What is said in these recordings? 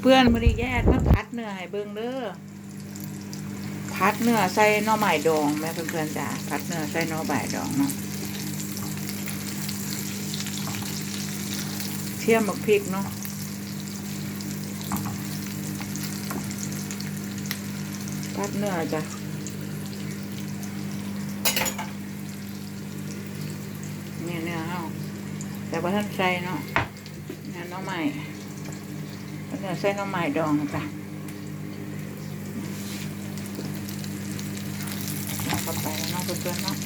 เพื่อนๆมื้อนี้แยกมาพัดเนื้อให้เบิ่งเด้อพัดเนื้อใส่น่อไม้ดองแม่เพื่อนๆจ้าพัดเนื้อใส่น่อไม้ดองเนาะเทียมบักพริกเนาะพัดเนื้อจ้ะเนี่ยเนื้อเฮาแต่ว่าท่านใส่เนาะเนื้อน่อไม้ เนื้อใส่น้ำไม้ดองจ้ะเอาก็ไปแล้วเนาะเพื่อนๆเนาะ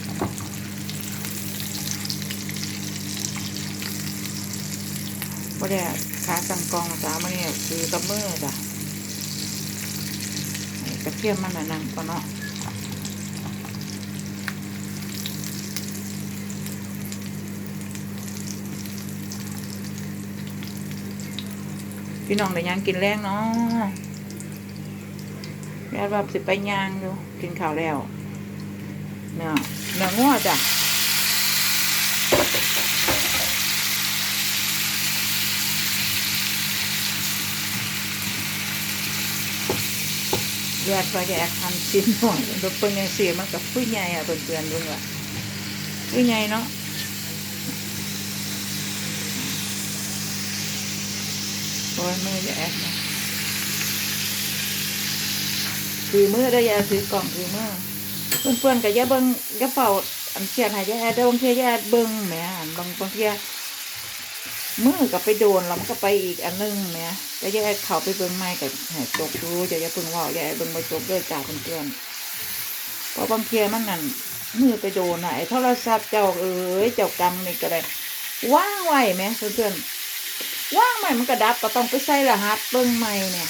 บ่ได้ขาสังกองสามันเนี่ยคือกระมือจ้ะกระเทียมมันน่ะนั่งก็เนาะ พี่น้องได้หยังกินแรงเนาะแม่ว่าสิไปย่างอยู่กินข้าวแล้วเนื้อเนื้องัวจ้ะแยกไปแยกทำชิ้นหน่อยดูเป็นยังเสียมันกับผู้ใหญ่อะเพื่อนๆดูว่าผู้ใหญ่เนาะ โอ้ยมือจะแอบนะถือมือได้ยาถือกล่องถือมือเพื่อนเพื่อนๆกับยาเบิงยาเป่าอันเชียนหายยาแอดเด้บางทียาแอดเบิงแหมบางบางทีมือกับไปโดนแล้วมันก็ไปอีกอันนึงแหมแต่ยาแอดเขาไปเบิงไม้กับหายจบดูจะยาเพิ่งว่ายาแอดเบิงไปจบด้วยจ่าเพื่อนเพื่อนเพราะบางทียมันนั่นมือไปโดนน่ะไอ้โทรศัพท์เจ้าเอ๋ยเจ้ากรรมนี่ก็ได้ว่างไวไหมเพื่อนเพื่อนๆ ว่างใหม่มันกระดับก็ต้องไปใส่รหัสเบิ้งใหม่เนี่ย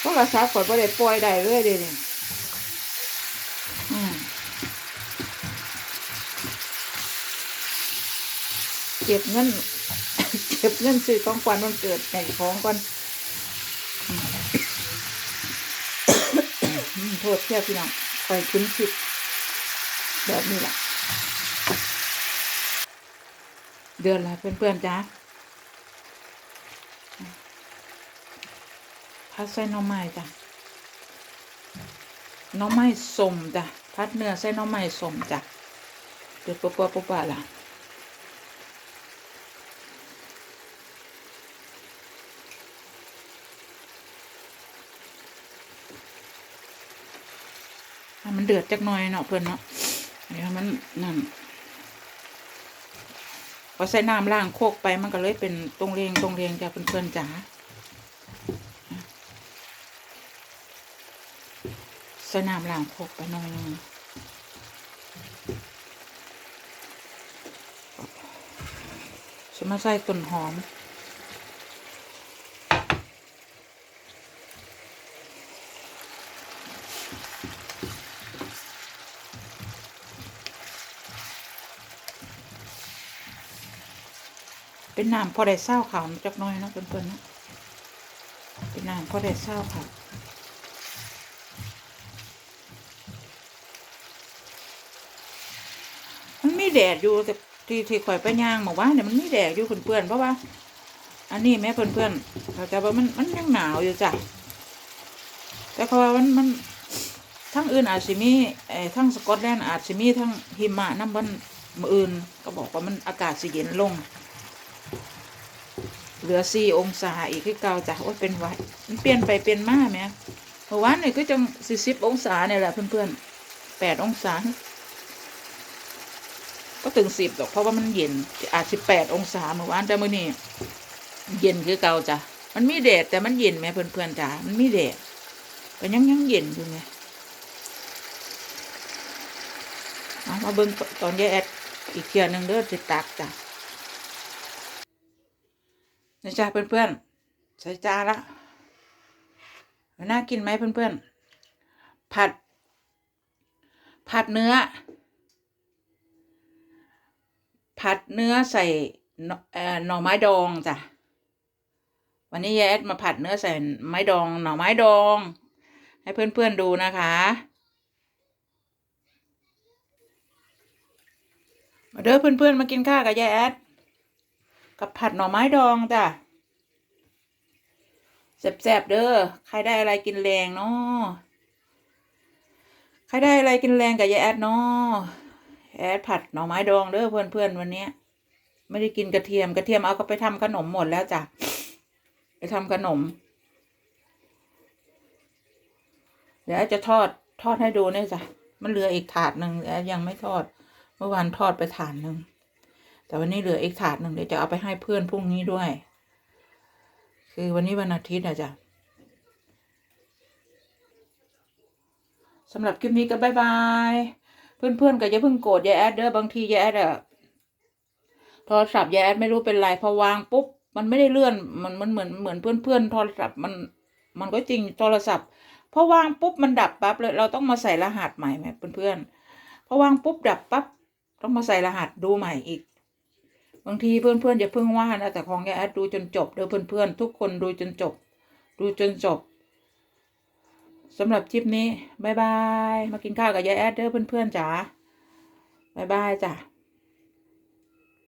โทรศัพท์ข่อยบ่ได้ปล่อยได้เลยเดี๋ยวนี้อืมเก็บเงินเก็บเงินซื้อของขวัญวันเกิดให่ของก่อนโทษเทียบพี่น้องคอยคุ้นคิดแบบนี้แหละเดือนละเพื่อนๆจ้า พัดใส่น่องไม้จ้ะน่องไม้สมจ้ะพัดเนื้อใส่น่องไม้สมจ้ะเดือดปัวปัวปัวปัวล่ะมันเดือดจักหน่อยเนาะเพื่อนเนาะเดี๋ยวมันนั่นพอใส่น้ำล้างโคกไปมันก็เลยเป็นตรงเรียงตรงเรียงจ้ะเพื่อนๆจ๋า สนามหลังโคกไปหน่อยหนึงฉันมาใส่ต้นหอม เป็นน้ำพอได้เศร้าขาวจักน้อยเนาะเพื่อนๆเนาะเป็นน้ำพอได้เศร้าขาว มันมี แดดอยู่แต่ที่ที่ข่อยไปย่างหมู่านเนี่ยมันมีแดดอยู่เพื่อนๆเพราะว่า อันนี้แม่เพื่อนๆเขาใจว่ามันมันยังหนาวอยู่จ้ะแต่เขาว่ามันมันทั้งอื่นอาจสิมีไอ้ทั้งสกอตแลนด์อาจสิมีทั้งหิมะน้ำมันมืออื่น ก็บอกว่ามันอากาศสิเย็นลง เหลือสี่องศาอีกคือเก่าจ้ะโอ้ยเป็นหวัดมันเปลี่ยนไปเปลี่ยนมาแหมเมื่อวานนี่ก็จังสี่สิบองศาเนี่ยแหละเพื่อนๆแปดองศา ก็ถึงสิบดอกเพราะว่ามันเย็นอาจสิบแปดองศาเมื่อวานแต่มื่อนี้เย็นคือเก่าจ้ะมันมีแดดแต่มันเย็นไหมเพื่อนๆจ้ะมันมีแดดก็ยังยังเย็นอยู่ไงเอามาเบิ่งตอนแยแอดอีกเทียหนึงเด้อสิตักจ้ะนะจ้ะเพื่อนๆใส่จานละน่ากินไหมเพื่อนๆผัด ผัดเนื้อ ผัดเนื้อใส่หน่อไม้ดองจ้ะ วันนี้ยายแอดมาผัดเนื้อใส่ไม้ดองหน่อไม้ดอง ให้เพื่อนๆดูนะคะ มาเด้อเพื่อนๆมากินข้าวกับยายแอด กับผัดหน่อไม้ดองจ้ะแซ่บๆเด้อ ใครได้อะไรกินแรงเนาะใครได้อะไรกินแรงกับยายแอดเนาะ แอดผัดหน่อไม้ดองเด้อเพื่อนๆวันนี้ไม่ได้กินกระเทียมกระเทียมเอาก็ไปทำขนมหมดแล้วจ้ะไปทำขนม เดี๋ยวจะทอดทอดให้ดูเนี่ยจ้ะมันเหลืออีกถาดหนึ่งแอดยังไม่ทอด เมื่อวานทอดไปถาดหนึ่งแต่วันนี้เหลืออีกถาดหนึ่งเดี๋ยวจะเอาไปให้เพื่อนพรุ่งนี้ด้วย คือวันนี้วันอาทิตย์อะจ้ะสำหรับคลิปนี้ก็บายบาย เพื่อนๆก็อย่าเพิ่งโกรธยายแอดเด้อบางทียายแอดอะโทรศัพท์ยายแอดไม่รู้เป็นไรพอวางปุ๊บมันไม่ได้เลื่อนมันมันเหมือนเหมือนเพื่อนๆโทรศัพท์มันมันก็จริงโทรศัพท์พอวางปุ๊บมันดับปั๊บเลยเราต้องมาใส่รหัสใหม่ไหมเพื่อนๆพอวางปุ๊บดับปั๊บต้องมาใส่รหัสดูใหม่อีก บางทีเพื่อนๆอย่าเพิ่งว่านะแต่ของยายแอดดูจนจบเด้อเพื่อนๆทุกคนดูจนจบ ดูจนจบ สำหรับคลิปนี้บายบาย มากินข้าวกับยายแอดเด้อเพื่อนๆจ๋าบายบายจ้ะ